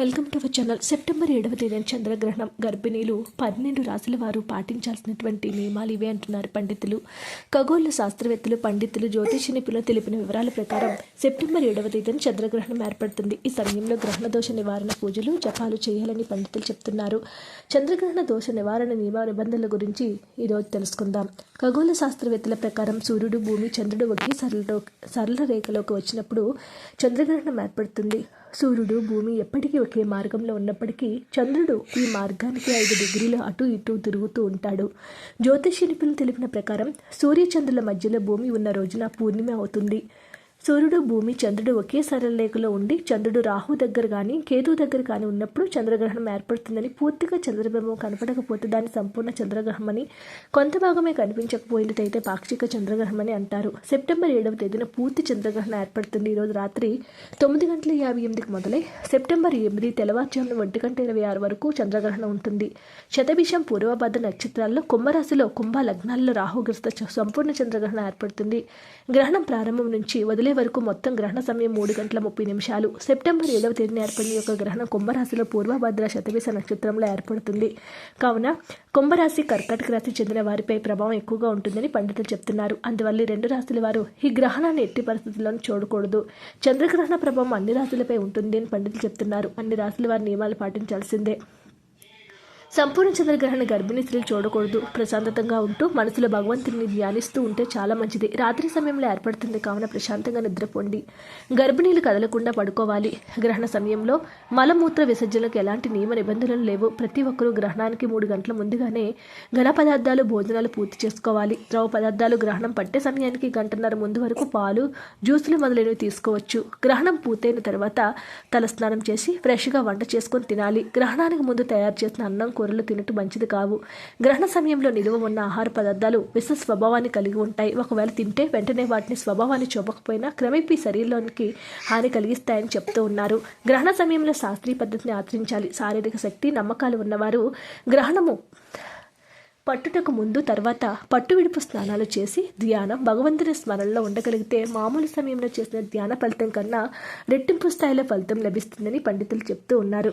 Welcome to our channel. September ఏడవ తేదీన చంద్రగ్రహణం. గర్భిణీలు పన్నెండు రాశుల వారు పాటించాల్సినటువంటి నియమాలు ఇవే అంటున్నారు పండితులు. ఖగోళ శాస్త్రవేత్తలు పండితులు జ్యోతిష నిపుణులు తెలిపిన వివరాల ప్రకారం సెప్టెంబర్ ఏడవ తేదీన చంద్రగ్రహణం ఏర్పడుతుంది. ఈ సమయంలో గ్రహణ దోష నివారణ పూజలు జపాలు చేయాలని పండితులు చెప్తున్నారు. చంద్రగ్రహణ దోష నివారణ నియమ నిబంధనల గురించి ఈరోజు తెలుసుకుందాం. ఖగోళ శాస్త్రవేత్తల ప్రకారం సూర్యుడు భూమి చంద్రుడు ఒకే సరళ సరళ రేఖలోకి వచ్చినప్పుడు చంద్రగ్రహణం ఏర్పడుతుంది. సూర్యుడు భూమి ఎప్పటికీ ఒకే మార్గంలో ఉన్నప్పటికీ చంద్రుడు ఈ మార్గానికి ఐదు డిగ్రీలు అటు ఇటు తిరుగుతూ ఉంటాడు. జ్యోతిష నిపుణులు తెలిపిన ప్రకారం సూర్యచంద్రుల మధ్యలో భూమి ఉన్న రోజున పూర్ణిమ అవుతుంది. సూర్యుడు భూమి చంద్రుడు ఒకే సరళరేఖలో ఉండి చంద్రుడు రాహు దగ్గర కానీ కేతు దగ్గర కానీ ఉన్నప్పుడు చంద్రగ్రహణం ఏర్పడుతుందని పూర్తిగా చంద్రబింబం కనపడకపోతే దాని సంపూర్ణ చంద్రగ్రహం అని కొంత భాగమే కనిపించకపోయినట్టయితే పాక్షిక చంద్రగ్రహం అని అంటారు. సెప్టెంబర్ ఏడవ తేదీన పూర్తి చంద్రగ్రహణం ఏర్పడుతుంది. ఈరోజు రాత్రి తొమ్మిది గంటల యాభై ఎనిమిదికి మొదలై సెప్టెంబర్ ఎనిమిది తెల్లవారుజామున ఒంటి గంట ఇరవై ఆరు వరకు చంద్రగ్రహణం ఉంటుంది. శతభిషం పూర్వభద్ర నక్షత్రాల్లో కుంభరాశిలో కుంభ లగ్నాల్లో రాహుగ్రస్త సంపూర్ణ చంద్రగ్రహణం ఏర్పడుతుంది. గ్రహణం ప్రారంభం నుంచి వదిలే వరకు మొత్తం గ్రహణ సమయం మూడు గంటల ముప్పై నిమిషాలు. సెప్టెంబర్ ఏడవ తేదీన ఏర్పడిన యొక్క గ్రహణం కుంభరాశిలో పూర్వభద్ర శతవేశ నక్షత్రంలో ఏర్పడుతుంది. కావున కుంభరాశి కర్కాటక రాశి చెందిన వారిపై ప్రభావం ఎక్కువగా ఉంటుందని పండితులు చెప్తున్నారు. అందువల్ల రెండు రాశుల వారు ఈ గ్రహణాన్ని ఎట్టి పరిస్థితుల్లోనూ చూడకూడదు. చంద్రగ్రహణ ప్రభావం అన్ని రాశులపై ఉంటుంది అని పండితులు చెప్తున్నారు. అన్ని రాశుల వారి నియమాలు పాటించాల్సిందే. సంపూర్ణ చంద్రగ్రహణ గర్భిణీ స్త్రీలు చూడకూడదు. ప్రశాంతతంగా ఉంటూ మనసులో భగవంతుని ధ్యానిస్తూ ఉంటే చాలా మంచిది. రాత్రి సమయంలో ఏర్పడుతుంది కావున ప్రశాంతంగా నిద్రపోండి. గర్భిణీలు కదలకుండా పడుకోవాలి. గ్రహణ సమయంలో మలమూత్ర విసర్జనకు ఎలాంటి నియమ నిబంధనలు లేవు. ప్రతి ఒక్కరూ గ్రహణానికి మూడు గంటల ముందుగానే ఘన పదార్థాలు భోజనాలు పూర్తి చేసుకోవాలి. ద్రవ పదార్థాలు గ్రహణం పట్టే సమయానికి గంటన్నర ముందు వరకు పాలు జ్యూసులు మొదలైనవి తీసుకోవచ్చు. గ్రహణం పూర్తయిన తర్వాత తలస్నానం చేసి ఫ్రెష్గా వంట చేసుకొని తినాలి. గ్రహణానికి ముందు తయారు చేసిన అన్నం కూరలు తినటం మంచిది కావు. గ్రహణ సమయంలో నిలువ ఉన్న ఆహార పదార్థాలు విష స్వభావాన్ని కలిగి ఉంటాయి. ఒకవేళ తింటే వెంటనే వాటిని స్వభావాన్ని చూపకపోయినా క్రమేపీ శరీరంలోనికి హాని కలిగిస్తాయని చెప్తూ ఉన్నారు. గ్రహణ సమయంలో శాస్త్రీయ పద్ధతిని ఆచరించాలి. శారీరక శక్తి నమ్మకాలు ఉన్నవారు గ్రహణము పట్టుటకు ముందు తర్వాత పట్టు విడుపు స్నానాలు చేసి ధ్యానం భగవంతుని స్మరణలో ఉండగలిగితే మామూలు సమయంలో చేసిన ధ్యాన ఫలితం కన్నా రెట్టింపు స్థాయిలో ఫలితం లభిస్తుందని పండితులు చెప్తూ ఉన్నారు.